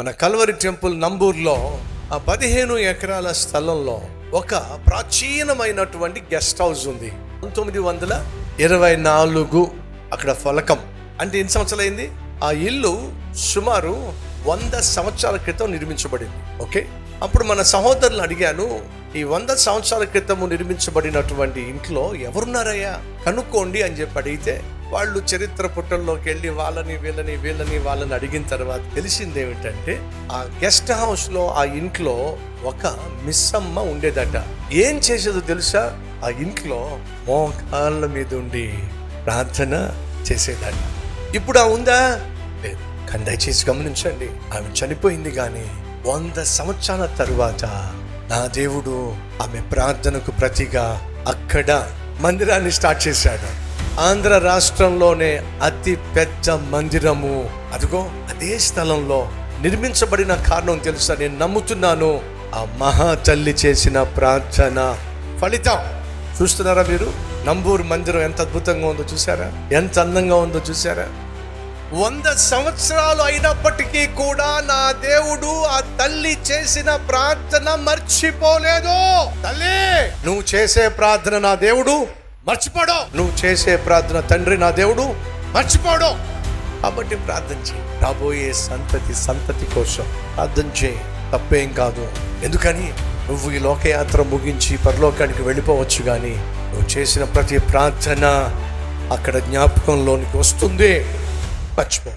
మన Calvary temple నంబూర్లో ఆ పదిహేను ఎకరాల స్థలంలో ఒక ప్రాచీనమైనటువంటి గెస్ట్ హౌస్ ఉంది. పంతొమ్మిది వందల ఇరవై నాలుగు అక్కడ ఫలకం. అంటే ఎన్ని సంవత్సరాలు అయింది ఆ ఇల్లు సుమారు వంద సంవత్సరాల క్రితం నిర్మించబడింది. ఓకే? అప్పుడు మన సహోదరులు అడిగాను ఈ వంద సంవత్సరాల క్రితము నిర్మించబడినటువంటి ఇంట్లో ఎవరున్నారయ్యా? కనుక్కోండి అని చెప్పి అడిగితే వాళ్ళు చరిత్ర పుట్టల్లోకి వెళ్ళి వాళ్ళని వీళ్ళని వీళ్ళని వాళ్ళని అడిగిన తర్వాత తెలిసింది ఏమిటంటే ఆ గెస్ట్ హౌస్లో ఆ ఇంట్లో ఒక మిస్సమ్మ ఉండేదట. ఏం చేసేదో తెలుసా? ఆ ఇంట్లో మోకాళ్ళ మీద ఉండి ప్రార్థన చేసేదట. ఇప్పుడు ఆ ఉందా? లేదు. కానీ దయచేసి గమనించండి ఆమె చనిపోయింది కానీ వంద సంవత్సరాల తరువాత నా దేవుడు ఆమె ప్రార్థనకు ప్రతిగా అక్కడ మందిరాన్ని స్టార్ట్ చేశాడు. ఆంధ్ర రాష్ట్రంలోనే అతి పెద్ద మందిరము. అదిగో అదే స్థలంలో నిర్మించబడిన కారణం తెలుసా? నేను నమ్ముతున్నాను ఆ మహా తల్లి చేసిన ప్రార్థన ఫలితం. చూస్తున్నారా మీరు? నంబూరు మందిరం ఎంత అద్భుతంగా ఉందో చూసారా ఎంత అందంగా ఉందో చూసారా వంద సంవత్సరాలు అయినప్పటికీ కూడా దేవుడు ఆ తల్లి చేసిన ప్రార్థన మర్చిపోలేదు. తల్లి! నువ్వు చేసే ప్రార్థన నా దేవుడు. మర్చిపోడు. నువ్వు చేసే ప్రార్థన తండ్రి నా దేవుడు. మర్చిపోడు. కాబట్టి ప్రార్థన చేయి. రాబోయే సంతతి సంతతి కోసం ప్రార్థన చేయి. తప్పేం కాదు. ఎందుకని? నువ్వు ఈ లోకయాత్ర ముగించి పరలోకానికి వెళ్ళిపోవచ్చు కానీ నువ్వు చేసిన ప్రతి ప్రార్థన అక్కడ జ్ఞాపకంలోనికి వస్తుంది. మర్చిపో.